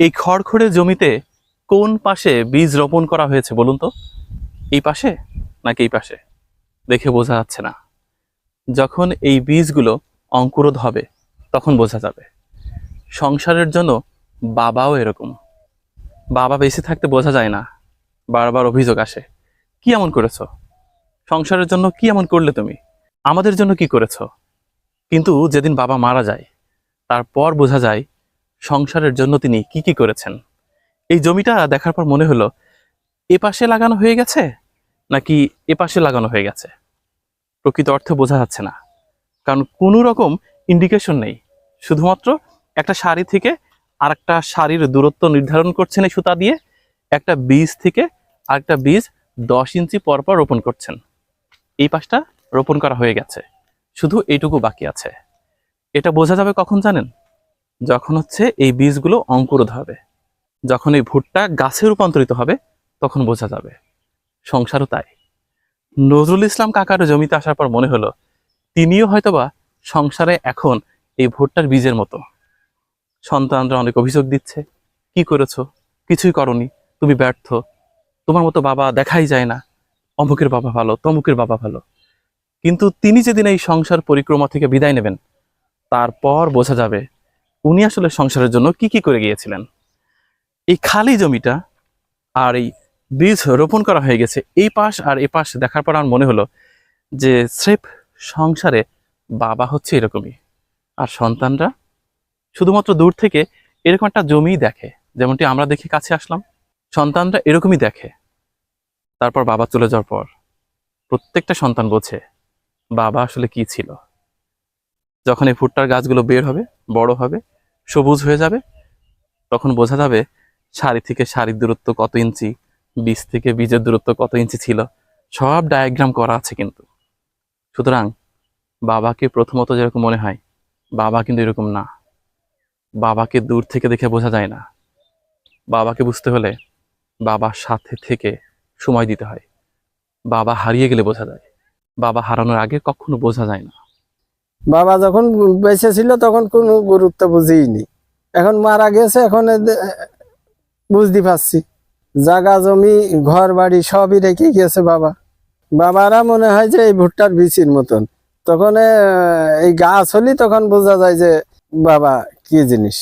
এই খড়খড়ে জমিতে কোন পাশে বীজ রোপণ করা হয়েছে বলুন তো? এই পাশে নাকি এই পাশে? দেখে বোঝা যাচ্ছে না। যখন এই বীজগুলো অঙ্কুরোধ হবে, তখন বোঝা যাবে। সংসারের জন্য বাবাও এরকম। বাবা বেঁচে থাকতে বোঝা যায় না। বারবার অভিযোগ আসে, কি এমন করেছ? সংসারের জন্য কি এমন করলে তুমি? আমাদের জন্য কি করেছ? কিন্তু যেদিন বাবা মারা যায়, তারপর বোঝা যায় সংসারের জন্য তিনি কি কি করেছেন? এই জমিটা দেখার পর মনে হলো, এ পাশে লাগানো হয়ে গেছে নাকি এ পাশে লাগানো হয়ে গেছে? প্রকৃত অর্থে বোঝা যাচ্ছে না। কারণ কোনো রকম ইন্ডিকেশন নেই। শুধুমাত্র একটা শাড়ি থেকে আর একটা শাড়ির দূরত্ব নির্ধারণ করছেন এই সুতা দিয়ে, একটা বীজ থেকে আরেকটা বীজ দশ ইঞ্চি পর পর রোপণ করছেন। এই পাশটা রোপণ করা হয়ে গেছে। শুধু এইটুকু বাকি আছে। এটা বোঝা যাবে কখন জানেন? যখন হচ্ছে এই বীজগুলো অঙ্কুরোধ হবে, যখন এই ভুট্টা গাছে রূপান্তরিত হবে, তখন বোঝা যাবে। সংসারও তাই। নজরুল ইসলাম কাকার জমিতে আসার পর মনে হলো, তিনিও হয়তোবা সংসারে এখন এই ভুট্টার বীজের মতো। সন্তানরা অনেক অভিযোগ দিচ্ছে, কি করেছ? কিছুই করনি, তুমি ব্যর্থ। তোমার মতো বাবা দেখাই যায় না। অমুকের বাবা ভালো, তমুকের বাবা ভালো। কিন্তু তিনি যেদিন এই সংসার পরিক্রমা থেকে বিদায় নেবেন, তারপর বোঝা যাবে উনি আসলে সংসারের জন্য কি কি করে গিয়েছিলেন? এই খালি জমিটা আর এই বীজ রোপণ করা হয়ে গেছে। এই পাশ আর এই পাশ দেখার পর আমার মনে হলো যে স্রেফ সংসারে বাবা হচ্ছে এরকমই। আর সন্তানরা শুধুমাত্র দূর থেকে এরকম একটা জমি দেখে। যেমনটি আমরা দেখে কাছে আসলাম। সন্তানরা এরকমই দেখে। তারপর বাবা চলে যাওয়ার পর প্রত্যেকটা সন্তান বোঝে বাবা আসলে কি ছিল। যখন এই ভুট্টার গাছগুলো বের হবে, বড় হবে, সবুজ হয়ে যাবে, তখন বোঝা যাবে সারি থেকে সারির দূরত্ব কত ইঞ্চি, বীজ থেকে বীজের দূরত্ব কত ইঞ্চি ছিল, সব ডায়াগ্রাম করা আছে কিন্তু। সুতরাং বাবাকে প্রথমত যেরকম মনে হয়, বাবা কিন্তু এরকম না। বাবাকে দূর থেকে দেখে বোঝা যায় না। বাবাকে বুঝতে হলে বাবার সাথে থেকে সময় দিতে হয়। বাবা হারিয়ে গেলে বোঝা যায়। বাবা হারানোর আগে কখনো বোঝা যায় না। বাবা যখন বেঁচে ছিল তখন কোনো গুরুত্ব বুঝিনি। এখন মারা গেছে, এখন বুঝতে পারছি। জাগা, জমি, ঘর, বাড়ি সবই রেখে গেছে বাবা। বাবারা মনে হয় যে এই ভুট্টার বিচির মতন। তখন এই গাছ হলি তখন বোঝা যায় যে বাবা কি জিনিস।